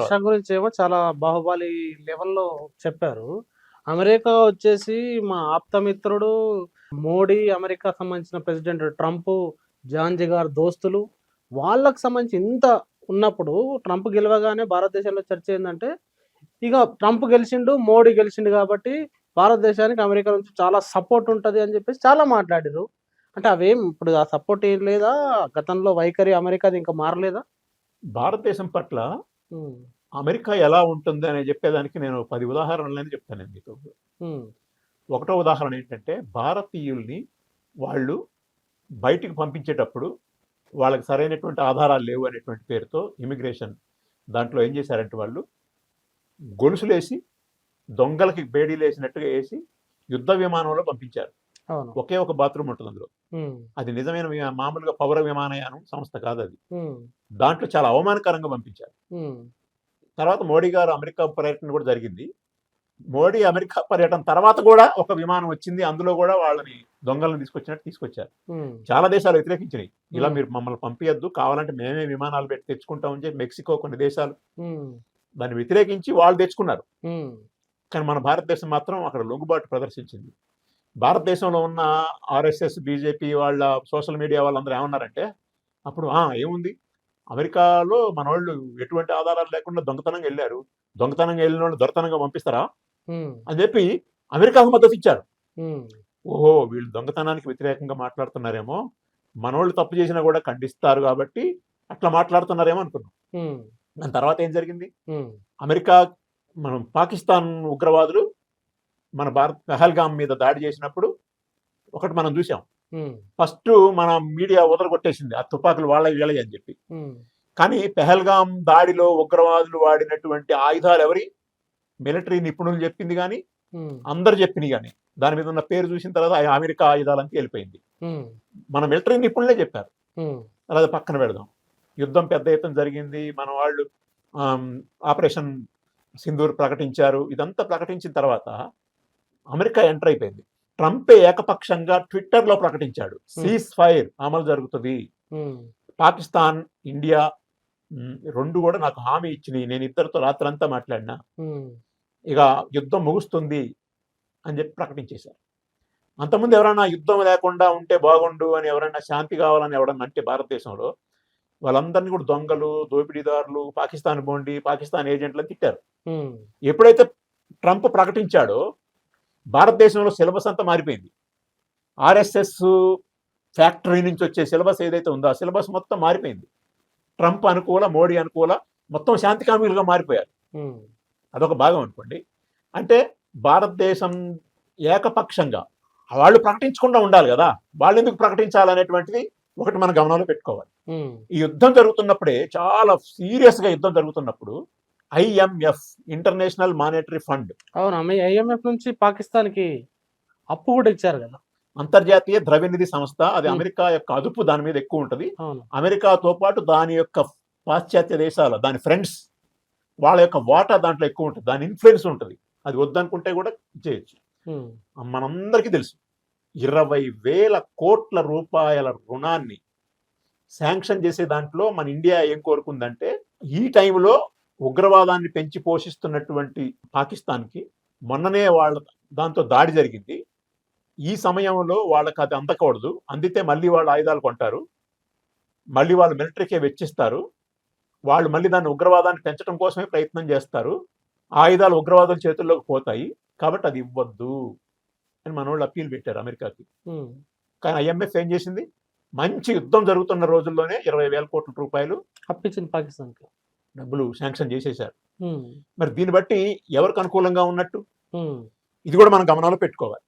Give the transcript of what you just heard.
Russia గురించి ఏమో చాలా బాహుబలి లెవెల్లో చెప్పారు. అమెరికా వచ్చేసి మా ఆప్తమిత్రుడు మోడీ అమెరికా సంబంధించిన ప్రెసిడెంట్ ట్రంప్ జాన్జీ గారు దోస్తులు వాళ్ళకు సంబంధించి ఇంత ఉన్నప్పుడు ట్రంప్ గెలవగానే భారతదేశంలో చర్చ ఏంటంటే ఇక ట్రంప్ గెలిచిండు మోడీ గెలిచిండు కాబట్టి భారతదేశానికి అమెరికా నుంచి చాలా సపోర్ట్ ఉంటుంది అని చెప్పేసి చాలా మాట్లాడారు అంటే అవేం ఇప్పుడు ఆ సపోర్ట్ ఏం లేదా? గతంలో వైఖరి అమెరికాది ఇంకా మారలేదా? భారతదేశం పట్ల అమెరికా ఎలా ఉంటుంది అని చెప్పేదానికి నేను పది ఉదాహరణలని చెప్తాను మీకు. ఒకటో ఉదాహరణ ఏంటంటే భారతీయుల్ని వాళ్ళు బయటికి పంపించేటప్పుడు వాళ్ళకి సరైనటువంటి ఆధారాలు లేవు అనేటువంటి పేరుతో ఇమిగ్రేషన్ దాంట్లో ఏం చేశారంటే వాళ్ళు గొలుసులేసి దొంగలకి బేడీలు వేసినట్టుగా వేసి యుద్ధ విమానంలో పంపించారు. ఒకే ఒక బాత్రూమ్ ఉంటుంది అందులో. అది నిజమైన మామూలుగా పౌర విమానయానం సంస్థ కాదు అది. దాంట్లో చాలా అవమానకరంగా పంపించారు. తర్వాత మోడీ గారు అమెరికా పర్యటన కూడా జరిగింది. మోడీ అమెరికా పర్యటన తర్వాత కూడా ఒక విమానం వచ్చింది. అందులో కూడా వాళ్ళని దొంగలను తీసుకొచ్చినట్టు తీసుకొచ్చారు. చాలా దేశాలు వ్యతిరేకించినాయి. ఇలా. మీరు మమ్మల్ని పంపించద్దు కావాలంటే మేమే విమానాలు పెట్టి తెచ్చుకుంటామని చెప్పి మెక్సికో కొన్ని దేశాలు దాన్ని వ్యతిరేకించి వాళ్ళు తెచ్చుకున్నారు. కానీ మన భారతదేశం మాత్రం అక్కడ లొంగుబాటు ప్రదర్శించింది. భారతదేశంలో ఉన్న ఆర్ఎస్ఎస్ బీజేపీ వాళ్ళ సోషల్ మీడియా వాళ్ళందరూ ఏమన్నారంటే అప్పుడు "ఆ, ఏముంది? అమెరికాలో మన వాళ్ళు ఎటువంటి ఆధారాలు లేకుండా దొంగతనంగా వెళ్ళారు. దొంగతనంగా వెళ్ళిన వాళ్ళు దొరతనంగా పంపిస్తారా? అని చెప్పి అమెరికాకు మద్దతు ఇచ్చారు. ఓహో వీళ్ళు దొంగతనానికి వ్యతిరేకంగా మాట్లాడుతున్నారేమో. మనోళ్ళు తప్పు చేసినా కూడా ఖండిస్తారు కాబట్టి అట్లా మాట్లాడుతున్నారేమో అనుకున్నాం. దాని తర్వాత ఏం జరిగింది? అమెరికా మనం పాకిస్తాన్ ఉగ్రవాదులు మన భారత్ పహల్గామ్ మీద దాడి చేసినప్పుడు ఒకటి మనం చూసాం. ఫస్ట్ మన మీడియా కొట్టేసింది ఆ తుపాకులు వాళ్ళ వీళ్ళవి అని చెప్పి. కానీ పెహల్గాం దాడిలో ఉగ్రవాదులు వాడినటువంటి ఆయుధాలు ఎవరి? మిలిటరీ నిపుణులు చెప్పింది కానీ అందరు చెప్పింది కానీ. దాని మీద ఉన్న పేరు చూసిన తర్వాత ఆ అమెరికా ఆయుధాలంతా వెళ్ళిపోయింది. మన మిలిటరీ నిపుణులే చెప్పారు. అలా పక్కన పెడదాం. యుద్ధం పెద్ద ఎత్తున జరిగింది. మన వాళ్ళు ఆపరేషన్ సింధూర్ ప్రకటించారు. ఇదంతా ప్రకటించిన తర్వాత అమెరికా ఎంటర్ అయిపోయింది. ట్రంపే ఏకపక్షంగా ట్విట్టర్లో ప్రకటించాడు. సీజ్ ఫైర్ అమలు జరుగుతుంది. పాకిస్తాన్ ఇండియా రెండు కూడా నాకు హామీ ఇచ్చినాయి. నేను ఇద్దరితో రాత్రంతా మాట్లాడినా. ఇక యుద్ధం ముగుస్తుంది అని చెప్పి ప్రకటించేశారు. అంతకుముందు ఎవరైనా యుద్ధం లేకుండా ఉంటే బాగుండు అని ఎవరైనా శాంతి కావాలని ఎవరన్నా అంటే భారతదేశంలో వాళ్ళందరినీ కూడా దొంగలు దోపిడీదారులు పాకిస్తాన్ బోండి పాకిస్తాన్ ఏజెంట్లు అని తిట్టారు ఎప్పుడైతే ట్రంప్ ప్రకటించాడో భారతదేశంలో సిలబస్ అంతా మారిపోయింది. ఆర్ఎస్ఎస్ ఫ్యాక్టరీ నుంచి వచ్చే సిలబస్ ఏదైతే ఉందో ఆ సిలబస్ మొత్తం మారిపోయింది. ట్రంప్ అనుకూల మోడీ అనుకూల మొత్తం శాంతికామిలుగా మారిపోయారు. అదొక భాగం అనుకోండి. అంటే భారతదేశం ఏకపక్షంగా వాళ్ళు ప్రకటించకుండా ఉండాలి కదా. వాళ్ళు ఎందుకు ప్రకటించాలనేటువంటిది ఒకటి మన గమనంలో పెట్టుకోవాలి. ఈ యుద్ధం జరుగుతున్నప్పుడే చాలా సీరియస్గా యుద్ధం జరుగుతున్నప్పుడు ఐఎంఎఫ్ ఇంటర్నేషనల్ మానిటరీ ఫండ్ అవును? ఐఎంఎఫ్ నుంచి పాకిస్తాన్కి అప్పు కూడా ఇచ్చారు కదా? అంతర్జాతీయ ద్రవ్యనిధి సంస్థ అది. అమెరికా యొక్క అదుపు దాని మీద ఎక్కువ ఉంటుంది. అమెరికాతో పాటు దాని యొక్క పాశ్చాత్య దేశాల దాని ఫ్రెండ్స్ వాళ్ళ యొక్క వాటా దాంట్లో ఎక్కువ ఉంటుంది. దాని ఇన్ఫ్లుయెన్స్ ఉంటుంది. అది వద్దనుకుంటే కూడా చేయొచ్చు. మనందరికీ తెలుసు. ఇరవై వేల కోట్ల రూపాయల రుణాన్ని శాంక్షన్ చేసే దాంట్లో మన ఇండియా ఏం కోరుకుందంటే ఈ టైంలో ఉగ్రవాదాన్ని పెంచి పోషిస్తున్నటువంటి పాకిస్తాన్కి మొన్ననే వాళ్ళ దాంతో దాడి జరిగింది. ఈ సమయంలో వాళ్ళకి అది అందకూడదు. అందితే మళ్ళీ వాళ్ళు ఆయుధాలు కొంటారు. మళ్ళీ వాళ్ళు మిలిటరీకే వెచ్చిస్తారు. వాళ్ళు మళ్ళీ దాన్ని ఉగ్రవాదాన్ని పెంచడం కోసమే ప్రయత్నం చేస్తారు. ఆయుధాలు ఉగ్రవాదుల చేతుల్లోకి పోతాయి. కాబట్టి అది ఇవ్వద్దు అని మన వాళ్ళు అప్పీల్ పెట్టారు అమెరికాకి. కానీ ఐఎంఎఫ్ ఏం చేసింది? మంచి యుద్ధం జరుగుతున్న రోజుల్లోనే ఇరవై వేల కోట్ల రూపాయలు అప్పించింది పాకిస్తాన్కి. డబ్బులు శాంక్షన్ చేసేశారు. ఉమ్, మరి దీన్ని బట్టి ఎవరికి అనుకూలంగా ఉన్నట్టు? ఇది కూడా మనం గమనంలో పెట్టుకోవాలి.